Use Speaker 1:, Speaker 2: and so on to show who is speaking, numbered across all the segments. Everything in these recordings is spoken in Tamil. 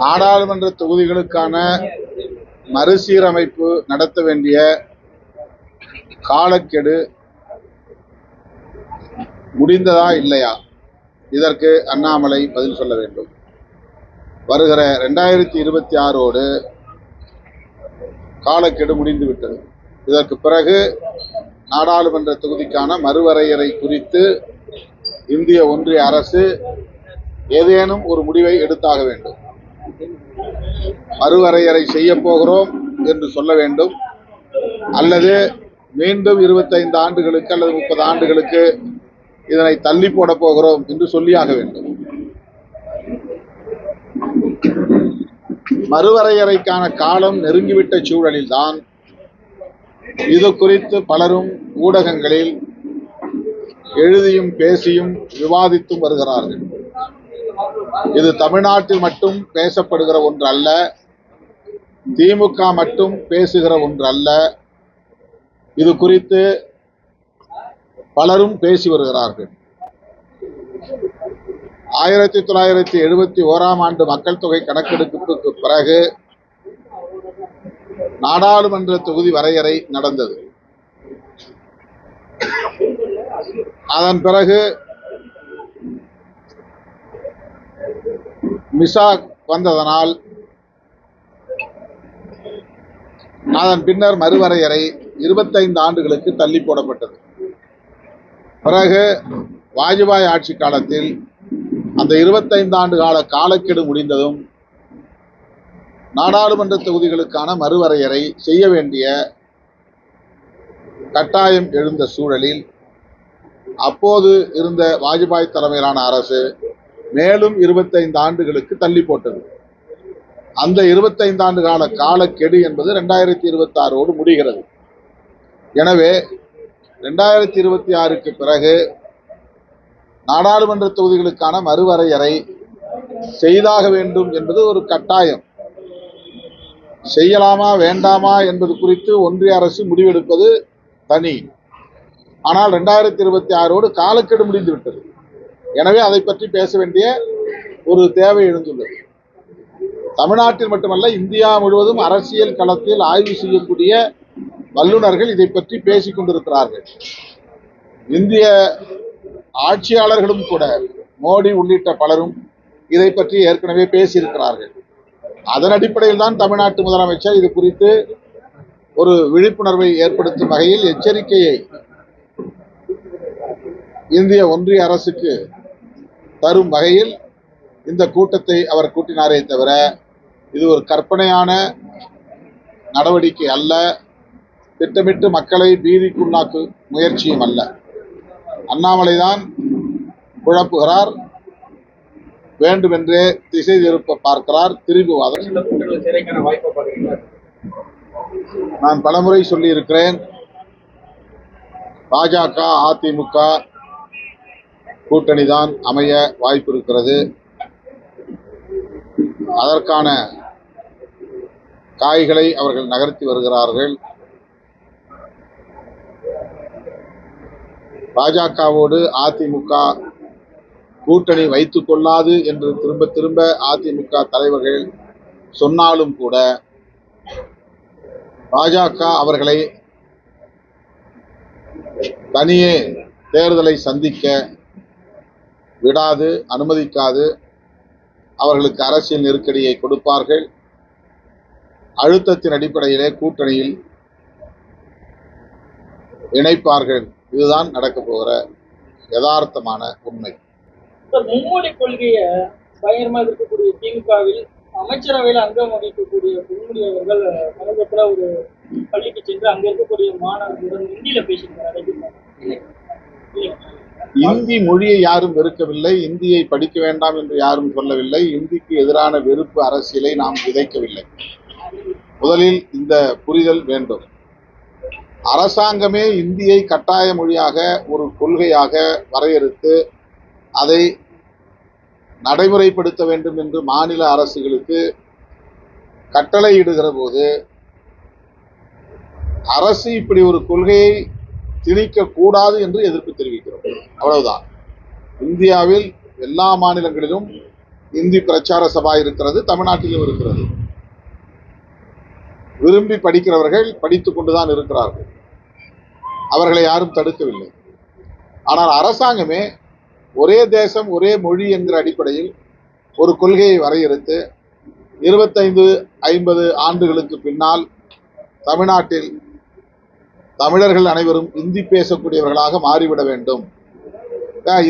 Speaker 1: நாடாளுமன்ற தொகுதிகளுக்கான மறுசீரமைப்பு நடத்த வேண்டிய காலக்கெடு முடிந்ததா இல்லையா? இதற்கு அண்ணாமலை பதில் சொல்ல வேண்டும். வருகிற ரெண்டாயிரத்தி இருபத்தி ஆறோடு காலக்கெடு முடிந்துவிட்டது இதற்கு பிறகு நாடாளுமன்ற தொகுதிக்கான மறுவரையறை குறித்து இந்திய ஒன்றிய அரசு ஏதேனும் ஒரு முடிவை எடுத்தாக வேண்டும். மறுவரையறை செய்ய போகிறோம் என்று சொல்ல வேண்டும். அல்லது மீண்டும் இருபத்தைந்து ஆண்டுகளுக்கு அல்லது முப்பது ஆண்டுகளுக்கு இதனை தள்ளி போட போகிறோம் என்று சொல்லியாக வேண்டும். மறுவரையறைக்கான காலம் நெருங்கிவிட்ட சூழலில்தான் இது குறித்து பலரும் ஊடகங்களில் எழுதியும் பேசியும் விவாதித்தும் வருகிறார்கள். இது தமிழ்நாட்டில் மட்டும் பேசப்படுகிற ஒன்று அல்ல திமுக மட்டும் பேசுகிற ஒன்று அல்ல இது குறித்து பலரும் பேசி வருகிறார்கள். ஆயிரத்தி தொள்ளாயிரத்தி எழுபத்தி ஓராம் ஆண்டு மக்கள் தொகை கணக்கெடுப்புக்கு பிறகு நாடாளுமன்ற தொகுதி வரையறை நடந்தது. அதன் பிறகு மிசாக் வந்ததனால் அதன் பின்னர் மறுவரையறை இருபத்தைந்து ஆண்டுகளுக்கு தள்ளி போடப்பட்டது. பிறகு வாஜ்பாய் ஆட்சி காலத்தில் அந்த இருபத்தைந்து ஆண்டு கால காலக்கெடு முடிந்ததும் நாடாளுமன்ற தொகுதிகளுக்கான மறுவரையறை செய்ய வேண்டிய கட்டாயம் எழுந்த சூழலில் அப்போது இருந்த வாஜ்பாய் தலைமையிலான அரசு மேலும் இருபத்தைந்து ஆண்டுகளுக்கு தள்ளி போட்டது. அந்த இருபத்தைந்து ஆண்டு கால காலக்கெடு என்பது ரெண்டாயிரத்தி இருபத்தி ஆறோடு முடிகிறது. எனவே ரெண்டாயிரத்தி இருபத்தி ஆறுக்கு பிறகு நாடாளுமன்ற தொகுதிகளுக்கான மறுவரையறை செய்தாக வேண்டும் என்பது ஒரு கட்டாயம். செய்யலாமா வேண்டாமா என்பது குறித்து ஒன்றிய அரசு முடிவெடுப்பது தனி. ஆனால் ரெண்டாயிரத்தி இருபத்தி ஆறோடு காலக்கெடு முடிந்து விட்டது. எனவே அதை பற்றி பேச வேண்டிய ஒரு தேவை எழுந்துள்ளது. தமிழ்நாட்டில் மட்டுமல்ல இந்தியா முழுவதும் அரசியல் களத்தில் ஆய்வு செய்யக்கூடிய வல்லுநர்கள் இதை பற்றி பேசிக் கொண்டிருக்கிறார்கள். இந்திய ஆட்சியாளர்களும் கூட மோடி உள்ளிட்ட பலரும் இதை பற்றி ஏற்கனவே பேசியிருக்கிறார்கள். அதன் அடிப்படையில் தான் தமிழ்நாட்டு முதலமைச்சர் இது குறித்து ஒரு விழிப்புணர்வை ஏற்படுத்தும் வகையில் எச்சரிக்கையை இந்திய ஒன்றிய அரசுக்கு தரும் வகையில் இந்த கூட்டத்தை அவர் கூட்டினாரே தவிர இது ஒரு கற்பனையான நடவடிக்கை அல்ல. திட்டமிட்டு மக்களை பீதிக்குள்ளாக்கு முயற்சியும் அல்ல. அண்ணாமலை தான் குழப்புகிறார். வேண்டுமென்றே திசை திருப்ப பார்க்கிறார். திரும்புவாதம் நான் பலமுறை சொல்லியிருக்கிறேன். பாஜக அதிமுக கூட்டணி தான் அமைய வாய்ப்பு இருக்கிறது அதற்கான காய்களை அவர்கள் நகர்த்தி வருகிறார்கள். பாஜகவோடு அதிமுக கூட்டணி வைத்து கொள்ளாது என்று திரும்ப திரும்ப அதிமுக தலைவர்கள் சொன்னாலும் கூட பாஜக அவர்களை தனியே தேர்தலை சந்திக்க விடாது அனுமதிக்காது. அவர்களுக்கு அரசியல் நெருக்கடியை கொடுப்பார்கள். அழுத்தத்தின் அடிப்படையிலே கூட்டணியில் இணைப்பார்கள். இதுதான் நடக்கப் போகிற யதார்த்தமான உண்மை.
Speaker 2: மும்மொழி கொள்கையை பயங்கரமாக இருக்கக்கூடிய திமுகவில் அமைச்சரவையில் அங்கம் வகிக்கக்கூடிய பொன்முடி அவர்கள் சமீபத்தில் ஒரு பள்ளிக்கு சென்று அங்க இருக்கக்கூடிய மாணவர்களுடன் ஹிந்தியில பேசியிருக்காரு
Speaker 1: இந்தி மொழியை யாரும் வெறுக்கவில்லை இந்தியை படிக்க வேண்டாம் என்று யாரும் சொல்லவில்லை இந்திக்கு எதிரான வெறுப்பு அரசியலை நாம் விதைக்கவில்லை. முதலில் இந்த புரிதல் வேண்டும். அரசாங்கமே இந்தியை கட்டாய மொழியாக ஒரு கொள்கையாக வரையறுத்து அதை நடைமுறைப்படுத்த வேண்டும் என்று மாநில அரசுகளுக்கு கட்டளையிடுகிற போது அரசு இப்படி ஒரு கொள்கையை திணிக்க கூடாது என்று எதிர்ப்பு தெரிவிக்கிறோம். அவ்வளவுதான். இந்தியாவில் எல்லா மாநிலங்களிலும் இந்தி பிரச்சார சபா இருக்கிறது தமிழ்நாட்டிலும் இருக்கிறது. விரும்பி படிக்கிறவர்கள் படித்துக் கொண்டுதான் இருக்கிறார்கள். அவர்களை யாரும் தடுக்கவில்லை. ஆனால் அரசாங்கமே ஒரே தேசம் ஒரே மொழி என்கிற அடிப்படையில் ஒரு கொள்கையை வரையறுத்து இருபத்தைந்து ஐம்பது ஆண்டுகளுக்கு பின்னால் தமிழ்நாட்டில் தமிழர்கள் அனைவரும் இந்தி பேசக்கூடியவர்களாக மாறிவிட வேண்டும்.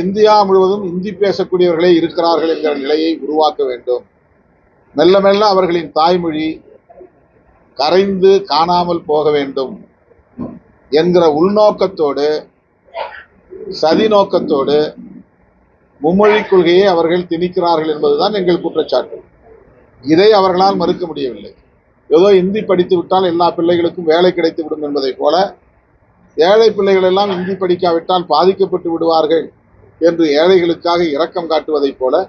Speaker 1: இந்தியா முழுவதும் இந்தி பேசக்கூடியவர்களே இருக்கிறார்கள் என்கிற நிலையை உருவாக்க வேண்டும். மெல்ல மெல்ல அவர்களின் தாய்மொழி கரைந்து காணாமல் போக வேண்டும் என்கிற உள்நோக்கத்தோடு சதி நோக்கத்தோடு மும்மொழி கொள்கையை அவர்கள் திணிக்கிறார்கள் என்பதுதான் எங்கள் குற்றச்சாட்டு. இதை அவர்களால் மறுக்க முடியவில்லை. ஏதோ இந்தி படித்து விட்டால் எல்லா பிள்ளைகளுக்கும் வேலை கிடைத்து விடும் என்பதைப் போல ஏழை பிள்ளைகள் எல்லாம் இந்தி படிக்காவிட்டால் பாதிக்கப்பட்டு விடுவார்கள் என்று ஏழைகளுக்காக இரக்கம் காட்டுவதைப் போல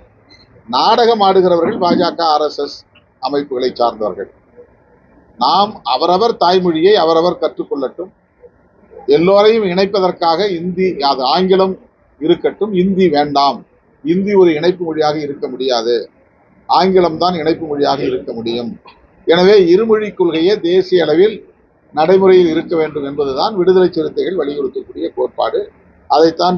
Speaker 1: நாடகம் ஆடுகிறவர்கள் பாஜக ஆர்எஸ்எஸ் அமைப்புகளை சார்ந்தவர்கள். நாம் அவரவர் தாய்மொழியை அவரவர் கற்றுக்கொள்ளட்டும். எல்லோரையும் இணைப்பதற்காக இந்தி அது ஆங்கிலம் இருக்கட்டும். இந்தி வேண்டாம். இந்தி ஒரு இணைப்பு மொழியாக இருக்க முடியாது. ஆங்கிலம் தான் இணைப்பு மொழியாக இருக்க முடியும். எனவே இருமொழி கொள்கையே தேசிய அளவில் நடைமுறையில் இருக்க வேண்டும் என்பதுதான் விடுதலை சிறுத்தைகள் வலியுறுத்தக்கூடிய கோட்பாடு. அதைத்தான்